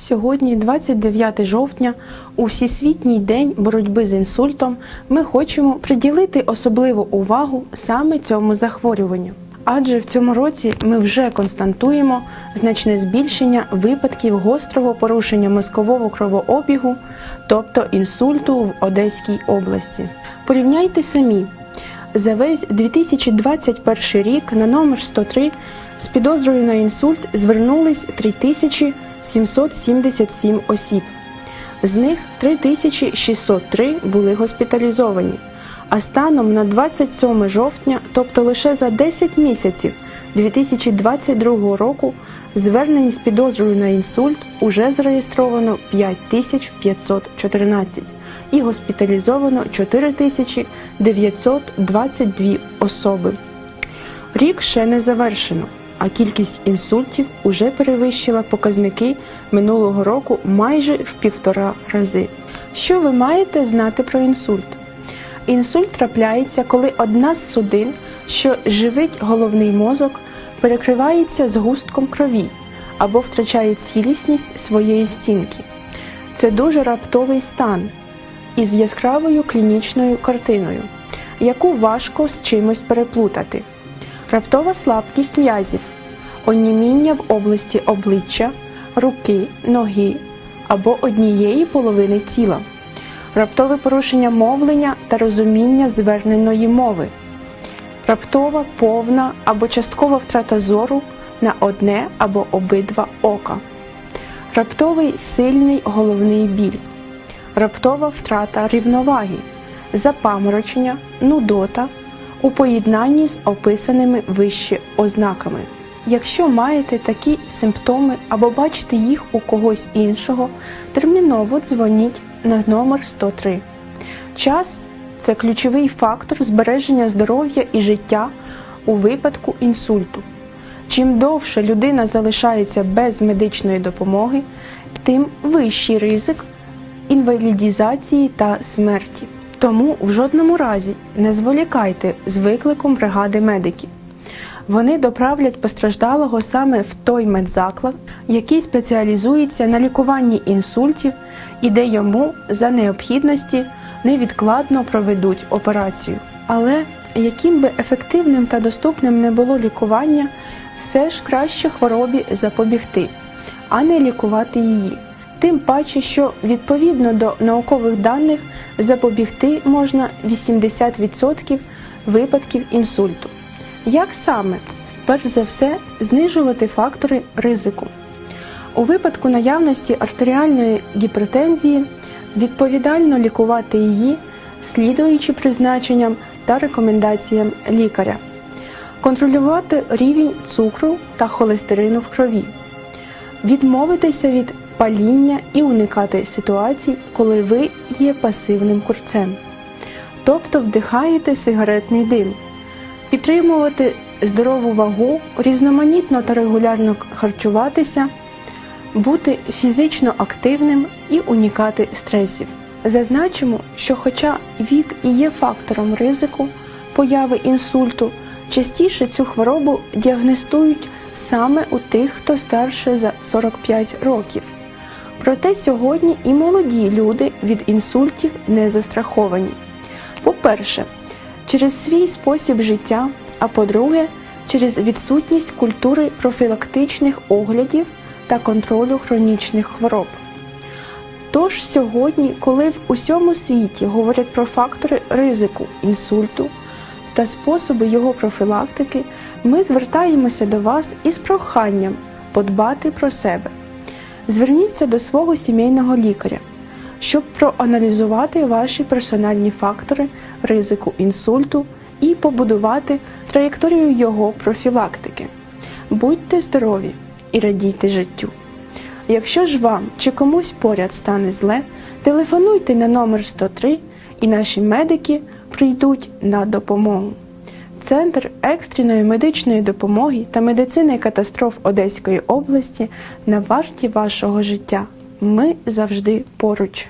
сьогодні, 29 жовтня, у Всесвітній день боротьби з інсультом, ми хочемо приділити особливу увагу саме цьому захворюванню. Адже в цьому році ми вже констатуємо значне збільшення випадків гострого порушення мозкового кровообігу, тобто інсульту в Одеській області. Порівняйте самі. За весь 2021 рік на номер 103 з підозрою на інсульт звернулись 3777 осіб. З них 3603 були госпіталізовані. А станом на 27 жовтня, тобто лише за 10 місяців 2022 року, звернень з підозрою на інсульт уже зареєстровано 5514 і госпіталізовано 4922 особи. Рік ще не завершено, а кількість інсультів уже перевищила показники минулого року майже в півтора рази. Що ви маєте знати про інсульт? Інсульт трапляється, коли одна з судин, що живить головний мозок, перекривається згустком крові або втрачає цілісність своєї стінки. Це дуже раптовий стан із яскравою клінічною картиною, яку важко з чимось переплутати. Раптова слабкість м'язів, оніміння в області обличчя, руки, ноги або однієї половини тіла. Раптове порушення мовлення та розуміння зверненої мови, раптова, повна або часткова втрата зору на одне або обидва ока, раптовий сильний головний біль, раптова втрата рівноваги, запаморочення, нудота у поєднанні з описаними вище ознаками. Якщо маєте такі симптоми або бачите їх у когось іншого, терміново дзвоніть на номер 103. Час це ключовий фактор збереження здоров'я і життя у випадку інсульту. Чим довше людина залишається без медичної допомоги, тим вищий ризик інвалідізації та смерті. Тому в жодному разі не зволікайте з викликом бригади медиків. Вони доправлять постраждалого саме в той медзаклад, який спеціалізується на лікуванні інсультів і де йому за необхідності невідкладно проведуть операцію. Але яким би ефективним та доступним не було лікування, все ж краще хворобі запобігти, а не лікувати її. Тим паче, що відповідно до наукових даних запобігти можна 80% випадків інсульту. Як саме? Перш за все, знижувати фактори ризику. У випадку наявності артеріальної гіпертензії відповідально лікувати її, слідуючи призначенням та рекомендаціям лікаря, контролювати рівень цукру та холестерину в крові, відмовитися від паління і уникати ситуацій, коли ви є пасивним курцем, тобто вдихаєте сигаретний дим підтримувати здорову вагу, різноманітно та регулярно харчуватися, бути фізично активним і уникати стресів. Зазначимо, що, хоча вік і є фактором ризику появи інсульту, частіше цю хворобу діагностують саме у тих, хто старше за 45 років. Проте сьогодні і молоді люди від інсультів не застраховані. По-перше, через свій спосіб життя, а по-друге, через відсутність культури профілактичних оглядів та контролю хронічних хвороб. Тож сьогодні, коли в усьому світі говорять про фактори ризику інсульту та способи його профілактики, ми звертаємося до вас із проханням подбати про себе. Зверніться до свого сімейного лікаря щоб проаналізувати ваші персональні фактори ризику інсульту і побудувати траєкторію його профілактики. Будьте здорові і радійте життю. Якщо ж вам чи комусь поряд стане зле, телефонуйте на номер 103 і наші медики прийдуть на допомогу. Центр екстреної медичної допомоги та медицини катастроф Одеської області на варті вашого життя. Ми завжди поруч.